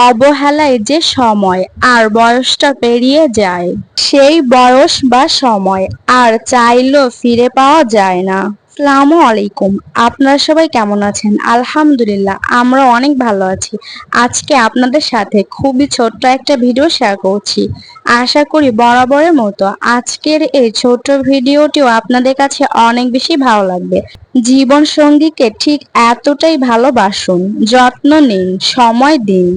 অবহেলায় যে সময় আর বয়সটা পেরিয়ে যায়, সেই বয়স বা সময় আর চাইলেও ফিরে পাওয়া যায় না। আসসালামু আলাইকুম। আপনারা সবাই কেমন আছেন? আলহামদুলিল্লাহ, আমরা অনেক ভালো আছি। আজকে আপনাদের সাথে খুবই ছোট্ট একটা ভিডিও শেয়ার করছি। আশা করি বরাবরের মতো আজকের এই ছোট্ট ভিডিওটিও আপনাদের কাছে অনেক বেশি ভালো লাগবে। জীবন সঙ্গীকে ঠিক এতটাই ভালোবাসুন, যত্ন নিন, সময় দিন,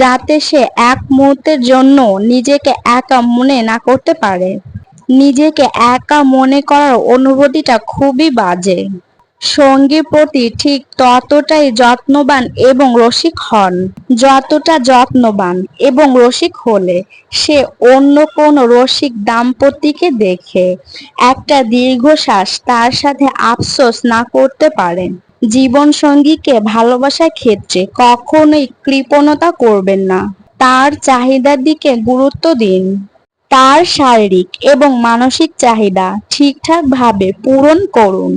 যাতে সে এক মুহূর্তের জন্য নিজেকে একা মনে না করতে পারে। নিজেকে একা মনে করার অনুভূতিটা খুবই বাজে। সঙ্গীর প্রতি ঠিক ততটাই যত্নবান এবং রসিক হন, যতটা যত্নবান এবং রসিক হলে সে অন্য কোনো রসিক দাম্পত্যকে দেখে। একটা দীর্ঘশ্বাস তার সাথে আফসোস না করতে পারেন জীবন সঙ্গীকে ভালোবাসার ক্ষেত্রে কখনোই কৃপণতা করবেন না। তার চাহিদার দিকে গুরুত্ব দিন। তার শারীরিক এবং মানসিক চাহিদা ঠিকঠাকভাবে পূরণ করুন।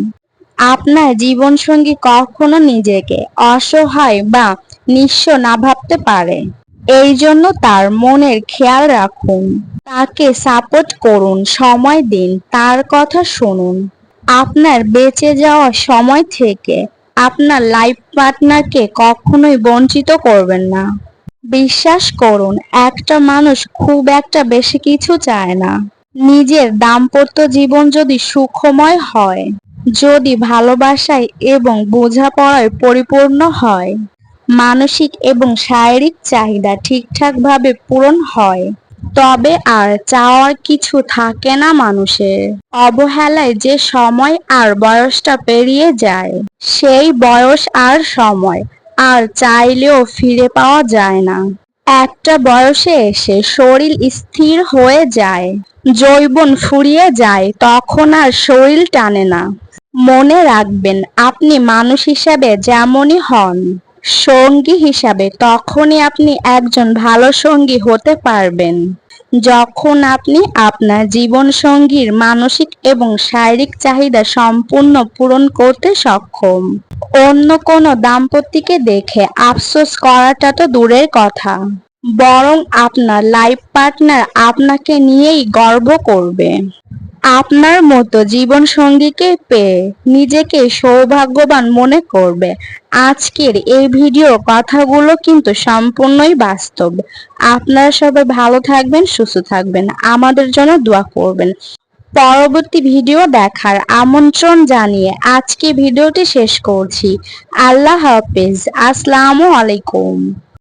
আপনার জীবনসঙ্গী কখনো নিজেকে অসহায় বা নিঃস্ব না ভাবতে পারে। এই জন্য তার মনের খেয়াল রাখুন। তাকে সাপোর্ট করুন, সময় দিন, তার কথা শুনুন। আপনার বেঁচে যাওয়ার সময় থেকে আপনার লাইফ পার্টনারকে কখনোই বঞ্চিত করবেন না। বিশ্বাস করুন, একটা মানুষ খুব একটা বেশি কিছু চায় না। নিজের দাম্পত্য জীবন যদি সুখময় হয়, যদি ভালোবাসায় এবং বোঝাপড়ায় পরিপূর্ণ হয়, মানসিক এবং শারীরিক চাহিদা ঠিকঠাকভাবে পূরণ হয়, তবে আর চাওয়ার কিছু থাকে না মানুষের। অবহেলায় যে সময় আর বয়সটা পেরিয়ে যায়, সেই বয়স আর সময় আর চাইলেও ফিরে পাওয়া যায় না। একটা বয়সে এসে শরীর স্থির হয়ে যায়, যৌবন ফুরিয়ে যায়, তখন আর শরীর টানে না। মনে রাখবেন, আপনি মানুষ হিসাবে যেমনই হন, সঙ্গী হিসাবে তখনই আপনি একজন ভালো সঙ্গী হতে পারবেন। যখন আপনি আপনার জীবন সঙ্গীর মানসিক এবং শারীরিক চাহিদা সম্পূর্ণ পূরণ করতে সক্ষম, অন্য কোনো দাম্পত্যকে দেখে আফসোস করাটা তো দূরের কথা। বরং আপনার লাইফ পার্টনার আপনাকে নিয়েই গর্ব করবে। আপনার মতো জীবন সঙ্গীকে পেয়ে নিজেকে সৌভাগ্যবান মনে করবে। আজকের এই ভিডিও কথাগুলো কিন্তু সম্পূর্ণই বাস্তব। আপনারা সবাই ভালো থাকবেন, সুস্থ থাকবেন। আমাদের জন্য দোয়া করবেন। পরবর্তী ভিডিও দেখার আমন্ত্রণ জানিয়ে আজকে ভিডিওটি শেষ করছি। আল্লাহ হাফিজ। আসসালামু আলাইকুম।